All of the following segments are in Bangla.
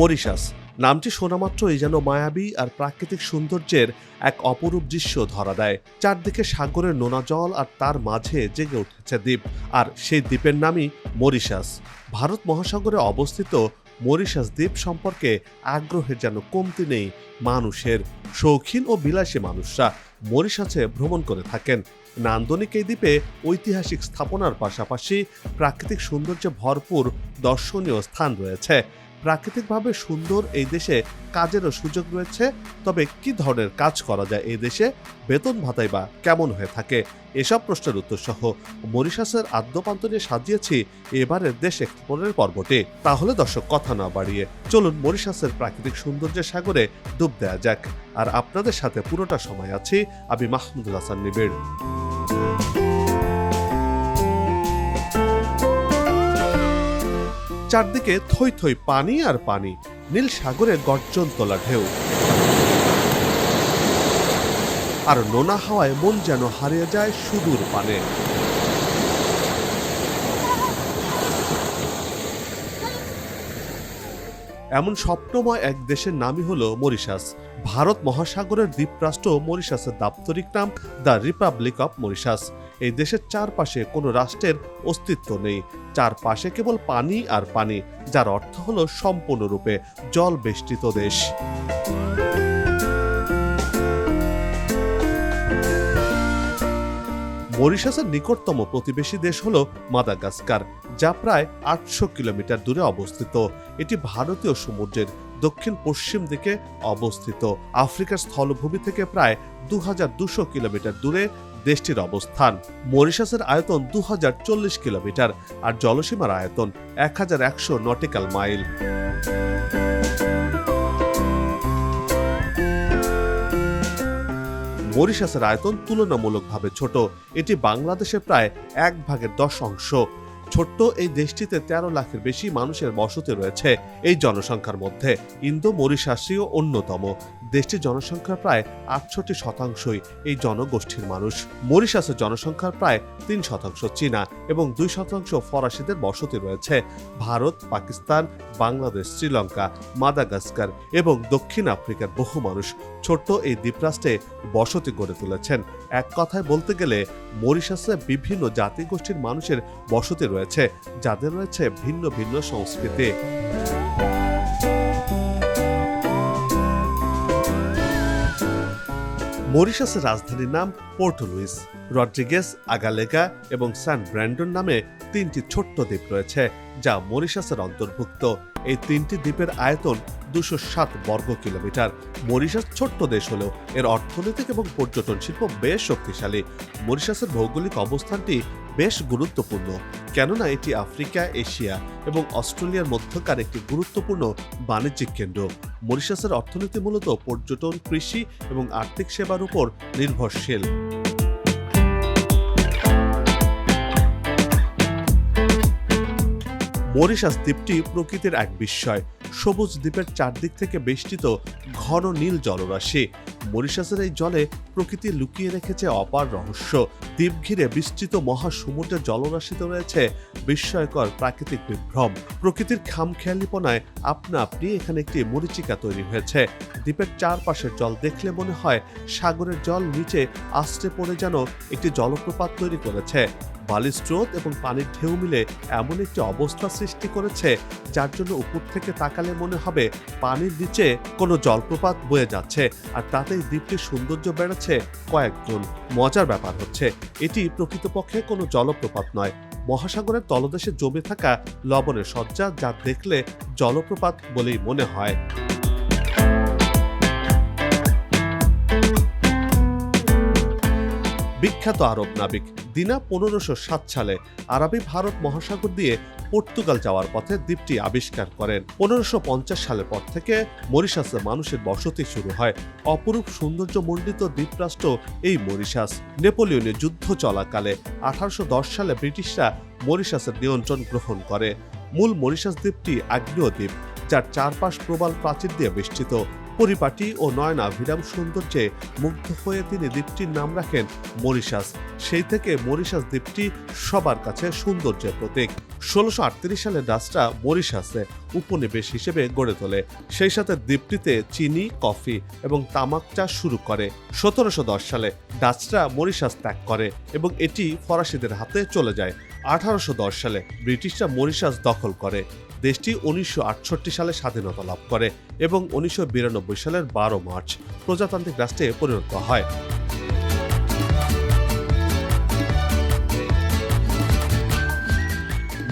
মরিশাস। নামটি শোনামাত্র এই যেন মায়াবী আর প্রাকৃতিক সৌন্দর্যের এক অপরূপ দৃশ্য ধরা দেয়। চারদিকে সাগরের নোনা জল আর তার মাঝে জেগে উঠেছে দ্বীপ, আর সেই দ্বীপের নামই মরিশাস। ভারত মহাসাগরে অবস্থিত মরিশাস দ্বীপ সম্পর্কে আগ্রহের যেন কমতি নেই মানুষের, শৌখিন ও বিলাসী মানুষরা মরিশাসে ভ্রমণ করে থাকেন। নান্দনিক এই দ্বীপে ঐতিহাসিক স্থাপনার পাশাপাশি প্রাকৃতিক সৌন্দর্যে ভরপুর দর্শনীয় স্থান রয়েছে। প্রাকৃতিকভাবে সুন্দর এই দেশে কাজেরও সুযোগ রয়েছে। তবে কি ধরনের কাজ করা যায় এই দেশে? বেতন ভাতাই বা কেমন হয়ে থাকে? এসব প্রশ্নের উত্তর সহ মরিশাসের আদ্যপান্ত নিয়ে সাজিয়েছি এবারের দেশ এক্সপ্লোরের পর্বটি। তাহলে দর্শক, কথা না বাড়িয়ে চলুন মরিশাসের প্রাকৃতিক সৌন্দর্যের সাগরে ডুব দেয়া যাক। আর আপনাদের সাথে পুরোটা সময় আছি আমি মাহমুদুল হাসান নিবিড়। চারদিকে থই থই পানি আর পানি, নীল সাগরে গর্জন তোলা ঢেউ। আর নোনা হাওয়ায় মন যেন হারিয়ে যায় সুদূর পানে। এমন স্বপ্নময় এক দেশের নামই হলো মরিশাস। ভারত মহাসাগরের দ্বীপরাষ্ট্র মরিশাসের দাপ্তরিক নাম দ্য রিপাবলিক অফ মরিশাস। এই দেশের চারপাশে কোনো রাষ্ট্রের অস্তিত্ব নেই। চারপাশে কেবল পানি আর পানি, যার অর্থ হলো সম্পূর্ণরূপে জল বেষ্টিত দেশ। মরিশাসের নিকটতম প্রতিবেশী দেশ হল মাদাগাস্কার, যা প্রায় আটশো কিলোমিটার দূরে অবস্থিত। এটি ভারতীয় সমুদ্রের দক্ষিণ পশ্চিম দিকে অবস্থিত। আফ্রিকার স্থলভূমি থেকে প্রায় দু কিলোমিটার দূরে দেশটির অবস্থান। মরিশাসের আয়তন দু কিলোমিটার আর জলসীমার আয়তন এক হাজার একশো নটিক্যাল মাইল। মরিশাসের আয়তন তুলনামূলকভাবে ছোট। এটি বাংলাদেশের প্রায় এক ভাগের দশ অংশ। ছোট্ট এই দেশটিতে তেরো লাখের বেশি মানুষের বসতি রয়েছে এই জনসংখ্যার মধ্যে। ইন্দো মরিশাসীয় অন্যতম। দেশটির জনসংখ্যার প্রায় আটষট্টি শতাংশই এই জনগোষ্ঠীর মানুষ। মরিশাসের জনসংখ্যার প্রায় তিন শতাংশ চীনা এবং দুই শতাংশ ফরাসিদের বসতি রয়েছে। ভারত, পাকিস্তান, বাংলাদেশ, শ্রীলঙ্কা, মাদাগাস্কার এবং দক্ষিণ আফ্রিকার বহু মানুষ ছোট্ট এই দ্বীপরাষ্ট্রে বসতি গড়ে তুলেছেন। এক কথায় বলতে গেলে, মরিশাসে বিভিন্ন জাতিগোষ্ঠীর মানুষের বসতি রয়েছে, যাদের রয়েছে ভিন্ন ভিন্ন সংস্কৃতি। মরিশাসের রাজধানীর নাম পোর্টো লুইস। রড্রিগেস, আগালেগা এবং সান ব্র্যান্ডন নামে তিনটি ছোট্ট দ্বীপ রয়েছে, যা মরিশাসের অন্তর্ভুক্ত। এই তিনটি দ্বীপের আয়তন দুশো সাত বর্গ কিলোমিটার। মরিশাস ছোট্ট দেশ হলেও এর অর্থনৈতিক এবং পর্যটন শিল্প বেশ শক্তিশালী। মরিশাসের ভৌগোলিক অবস্থানটি বেশ গুরুত্বপূর্ণ। কেননা এটি আফ্রিকা, এশিয়া এবং অস্ট্রেলিয়ার মধ্যকার একটি গুরুত্বপূর্ণ বাণিজ্যিক কেন্দ্র। মরিশাসের অর্থনীতি মূলত পর্যটন, কৃষি এবং আর্থিক সেবার উপর নির্ভরশীল। মরিশাস দ্বীপটি প্রকৃতির এক বিস্ময়। সবুজ দ্বীপের চারদিক থেকে বেষ্টিত ঘন নীল জলরাশি। মরিশাসের এই জলে প্রকৃতি লুকিয়ে রেখেছে অপার রহস্য। দ্বীপ ঘিরে বিস্তৃত মহাসমুদ্রের জলরাশিতে রয়েছে, বিস্ময়কর প্রাকৃতিক বিভ্রম। প্রকৃতির খামখেয়ালিপনায় আপনা আপনি এখানে একটি মরিচিকা তৈরি হয়েছে। দ্বীপের চারপাশের জল দেখলে মনে হয় সাগরের জল নিচে আস্তে পড়ে যেন একটি জলপ্রপাত তৈরি করেছে। বালির স্রোত এবং পানির ঢেউ মিলে এমন একটি অবস্থা সৃষ্টি করেছে, যার জন্য উপর থেকে তাকালে মনে হবে পানির নিচে কোনো জলপ্রপাত বয়ে যাচ্ছে। আর তাতেই দ্বীপটির সৌন্দর্য বেড়েছে কয়েক গুণ মজার ব্যাপার হচ্ছে, এটি প্রকৃতপক্ষে কোনো জলপ্রপাত নয়। মহাসাগরের তলদেশে জমে থাকা লবণের সজ্জা যা দেখলে জলপ্রপাত বলেই মনে হয়। বিখ্যাত আরব নাবিক দিনা পনেরোশো সাত সালে আরবি ভারত মহাসাগর দিয়ে পর্তুগাল যাওয়ার পথে দ্বীপটি আবিষ্কার করেন। পনেরোশো পঞ্চাশ সালের পর থেকে মরিশাসে মানুষের বসতি শুরু হয়। অপরূপ সৌন্দর্য মণ্ডিত দ্বীপরাষ্ট্র এই মরিশাস। নেপোলিয়নের যুদ্ধ চলাকালে আঠারোশো দশ সালে ব্রিটিশরা মরিশাসের নিয়ন্ত্রণ গ্রহণ করে। মূল মরিশাস দ্বীপটি আগ্নেয় দ্বীপ, যার চারপাশ প্রবাল প্রাচীর দিয়ে বেষ্টিত। পরিপাটি ও নয়নাভিরাম সৌন্দর্যে মুগ্ধ হয়ে তিনি দ্বীপটির নাম রাখেন মরিশাস। সেই থেকে মরিশাস দ্বীপটি সবার কাছে সৌন্দর্যের প্রতীক। ষোলোশো আটত্রিশ সালে ডাচরা মরিশাসে উপনিবেশ হিসেবে গড়ে তোলে। সেই সাথে দ্বীপটিতে চিনি, কফি এবং তামাক চাষ শুরু করে। সতেরোশো দশ সালে ডাচরা মরিশাস ত্যাগ করে এবং এটি ফরাসিদের হাতে চলে যায়। আঠারোশো দশ সালে ব্রিটিশরা মরিশাস দখল করে। দেশটি উনিশশো আটষট্টি সালে স্বাধীনতা লাভ করে এবং উনিশশো বিরানব্বই সালের বারো মার্চ প্রজাতান্ত্রিক রাষ্ট্রে পরিণত হয়।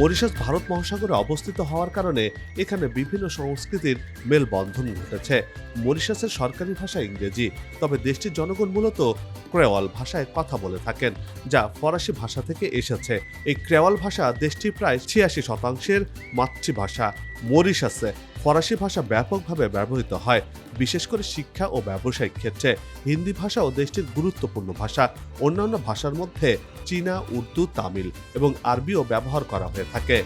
মরিশাস ভারত মহাসাগরে অবস্থিত হওয়ার কারণে এখানে বিভিন্ন সংস্কৃতির মেলবন্ধন ঘটেছে। মরিশাসের সরকারি ভাষা ইংরেজি, তবে দেশটির জনগণ মূলত ক্রেওয়াল ভাষায় কথা বলে থাকেন, যা ফরাসি ভাষা থেকে এসেছে। এই ক্রেওয়াল ভাষা দেশটির প্রায় ছিয়াশি শতাংশের মাতৃভাষা। মরিশাসে ফরাসি ভাষা ব্যাপকভাবে ব্যবহৃত হয় বিশেষ করে শিক্ষা ও ব্যবসায়িক ক্ষেত্রে হিন্দি ভাষা ও দেশটির গুরুত্বপূর্ণ ভাষা। অন্যান্য ভাষার মধ্যে চীনা, উর্দু, তামিল এবং আরবিও ব্যবহার করা হয়ে থাকে।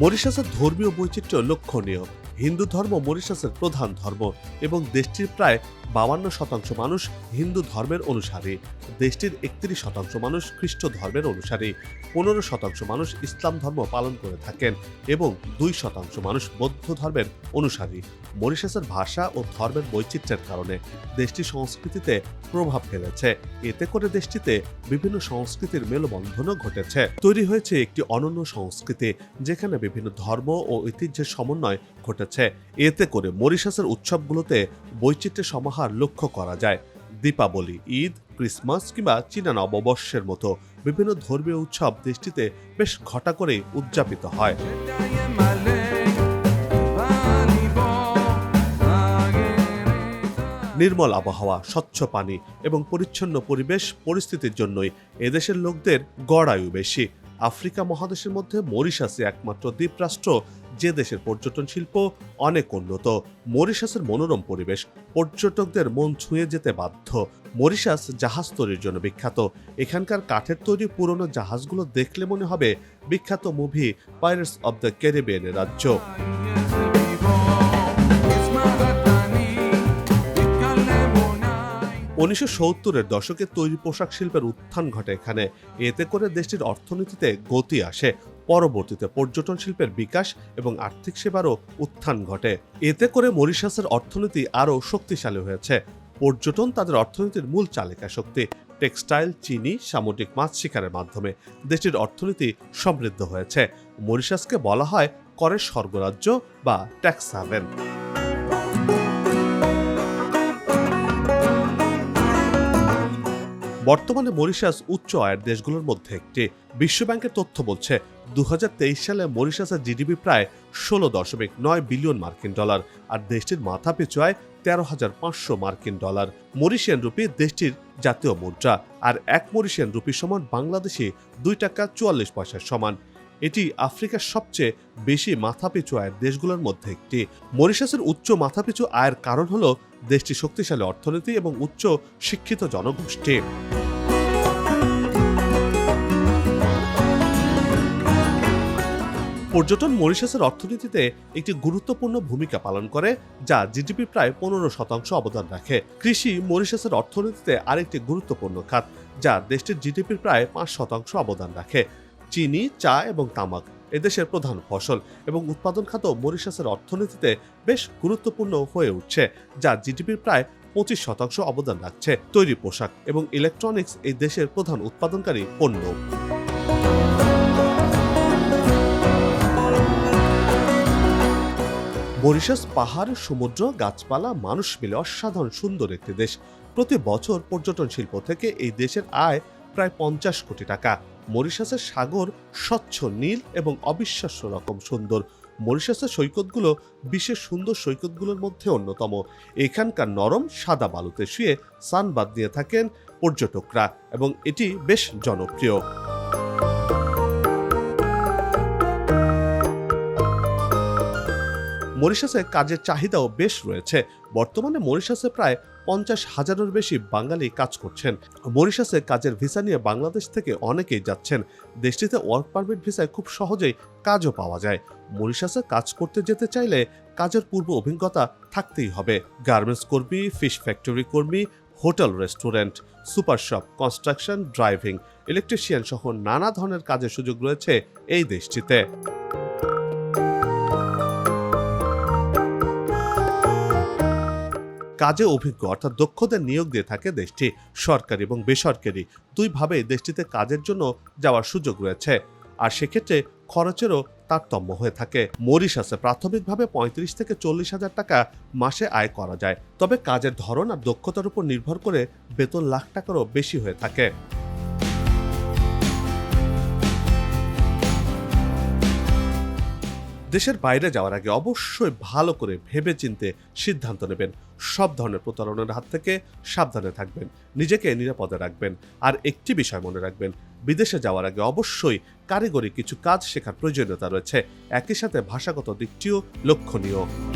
মরিশাসের ধর্মীয় বৈচিত্র্য লক্ষণীয়। হিন্দু ধর্ম মরিশাসের প্রধান ধর্ম এবং দেশটির প্রায় বাউান্ন শতাংশ মানুষ হিন্দু ধর্মের অনুসারী। দেশটির একত্রিশ শতাংশ মানুষ খ্রিস্ট ধর্মের অনুসারী। পনেরো শতাংশ মানুষ ইসলাম ধর্ম পালন করে থাকেন এবং দুই শতাংশ মানুষ বৌদ্ধ ধর্মের অনুসারী। মরিশাসের ভাষা ও ধর্মের বৈচিত্র্যের কারণে দেশটির সংস্কৃতিতে প্রভাব ফেলেছে। এতে করে দেশটিতে বিভিন্ন সংস্কৃতির মেলবন্ধনও ঘটেছে। তৈরি হয়েছে একটি অনন্য সংস্কৃতি, যেখানে বিভিন্ন ধর্ম ও ঐতিহ্যের সমন্বয় ঘটেছে। এতে করে মরিশাসের উৎসবগুলোতে বৈচিত্র্যের সমাহার লক্ষ্য করা যায়। দীপাবলি, ঈদ, ক্রিসমাস কিংবা চীনা নববর্ষের মতো বিভিন্ন ধর্মীয় উৎসব দেশটিতে বেশ ঘটা করে উদযাপিত হয়। নির্মল আবহাওয়া, স্বচ্ছ পানি এবং পরিচ্ছন্ন পরিবেশ পরিস্থিতির জন্যই এদেশের লোকদের গড় আয়ু বেশি। আফ্রিকা মহাদেশের মধ্যে মরিশাসে একমাত্র দ্বীপরাষ্ট্র যে দেশের পর্যটন শিল্প অনেক উন্নত। মরিশাসের মনোরম পরিবেশ পর্যটকদের মন ছুঁয়ে যেতে বাধ্য। মরিশাস জাহাজ তৈরির জন্য বিখ্যাত। এখানকার কাঠের তৈরি পুরনো জাহাজগুলো দেখলে মনে হবে বিখ্যাত মুভি পাইরেটস অব দ্য ক্যারিবিয়ানের রাজ্য। উনিশশো সত্তরের দশকে তৈরি পোশাক শিল্পের উত্থান ঘটে এখানে। এতে করে দেশটির অর্থনীতিতে গতি আসে। পরবর্তীতে পর্যটন শিল্পের বিকাশ এবং আর্থিক সেবারও উত্থান ঘটে। এতে করে মরিশাসের অর্থনীতি আরও শক্তিশালী হয়েছে। পর্যটন তাদের অর্থনীতির মূল চালিকা শক্তি। টেক্সটাইল, চিনি, সামুদ্রিক মাছ শিকারের মাধ্যমে দেশটির অর্থনীতি সমৃদ্ধ হয়েছে। মরিশাসকে বলা হয় করের স্বর্গরাজ্য বা ট্যাক্স হাভেন বর্তমানে মরিশাস উচ্চ আয়ের দেশগুলোর মধ্যে একটি। বিশ্বব্যাংকের তথ্য বলছে দুহাজার তেইশ সালে মরিশাসের জিডিপি প্রায় ষোলো দশমিক নয় বিলিয়ন মার্কিন ডলার আর দেশটির মাথা পিছু আয় তেরো হাজার পাঁচশো মার্কিন ডলার। মরিশিয়ান রুপি দেশটির জাতীয় মুদ্রা আর এক মরিশিয়ান রুপি সমান বাংলাদেশে দুই টাকা চুয়াল্লিশ পয়সার সমান। এটি আফ্রিকার সবচেয়ে বেশি মাথাপিছু আয়ের দেশগুলোর মধ্যে একটি। মরিশাসের উচ্চ মাথাপিছু আয়ের কারণ হলো দেশটির শক্তিশালী অর্থনীতি এবং উচ্চ শিক্ষিত জনগোষ্ঠী। পর্যটন মরিশাসের অর্থনীতিতে একটি গুরুত্বপূর্ণ ভূমিকা পালন করে, যা জিডিপি প্রায় পনেরো শতাংশ অবদান রাখে। কৃষি মরিশাসের অর্থনীতিতে আরেকটি গুরুত্বপূর্ণ খাত, যা দেশটির জিডিপির প্রায় পাঁচ শতাংশ অবদান রাখে। চিনি, চা এবং তামাক এদেশের প্রধান ফসল এবং উৎপাদন খাত মরিশাসের অর্থনীতিতে বেশ গুরুত্বপূর্ণ হয়ে উঠছে, যা জিডিপির প্রায় পঁচিশ শতাংশ অবদান রাখছে। তৈরি পোশাক এবং ইলেকট্রনিক্স এই দেশের প্রধান উৎপাদনকারী পণ্য। মরিশাস পাহাড়, সমুদ্র, গাছপালা, মানুষ মিলে অসাধারণ সুন্দর একটি দেশ। প্রতি বছর পর্যটন শিল্প থেকে এই দেশের আয় প্রায় পঞ্চাশ কোটি টাকা। মরিশাসের সাগর স্বচ্ছ নীল এবং অবিশ্বাস্য রকম সুন্দর। মরিশাসের সৈকতগুলো বিশেষ সুন্দর সৈকতগুলোর মধ্যে অন্যতম। এখানকার নরম, সাদা বালুতে শুয়ে সানবাদ দিয়ে থাকেন পর্যটকরা এবং এটি বেশ জনপ্রিয়। মরিশাসে কাজের চাহিদাও বেশ রয়েছে। বর্তমানে মরিশাসে প্রায় পঞ্চাশ হাজারের বেশি বাঙালি কাজ করছেন। মরিশাসে কাজের ভিসা নিয়ে বাংলাদেশ থেকে অনেকেই যাচ্ছেন। দেশটিতে ওয়ার্ক পারমিট ভিসায় খুব সহজেই কাজও পাওয়া যায়। মরিশাসে কাজ করতে যেতে চাইলে কাজের পূর্ব অভিজ্ঞতা থাকতেই হবে। গার্মেন্টস কর্মী, ফিশ ফ্যাক্টরি কর্মী, hotel restaurant, super shop, construction, driving, electrician সহ নানা ধরনের কাজের সুযোগ রয়েছে এই দেশটিতে। কাজে অভিজ্ঞ, অর্থাৎ দক্ষদের নিয়োগ দিয়ে থাকে দেশটি, সরকারি এবং বেসরকারি। দুইভাবে দেশটিতে কাজের জন্য যাওয়ার সুযোগ রয়েছে। আর সেক্ষেত্রে খরচেরও তারতম্য হয়ে থাকে। মরিশাসে প্রাথমিকভাবে পঁয়ত্রিশ থেকে চল্লিশ হাজার টাকা মাসে আয় করা যায়। তবে কাজের ধরন আর দক্ষতার উপর নির্ভর করে বেতন লাখ টাকারও বেশি হয়ে থাকে। দেশের বাইরে যাওয়ার আগে অবশ্যই ভালো করে ভেবেচিন্তে সিদ্ধান্ত নেবেন। সব ধরনের প্রতারণার হাত থেকে সাবধানে থাকবেন, নিজেকে নিরাপদে রাখবেন। আর একটি বিষয় মনে রাখবেন, বিদেশে যাওয়ার আগে অবশ্যই কারিগরি কিছু কাজ শেখার প্রয়োজনীয়তা রয়েছে। একই সাথে ভাষাগত দিকটিও লক্ষণীয়।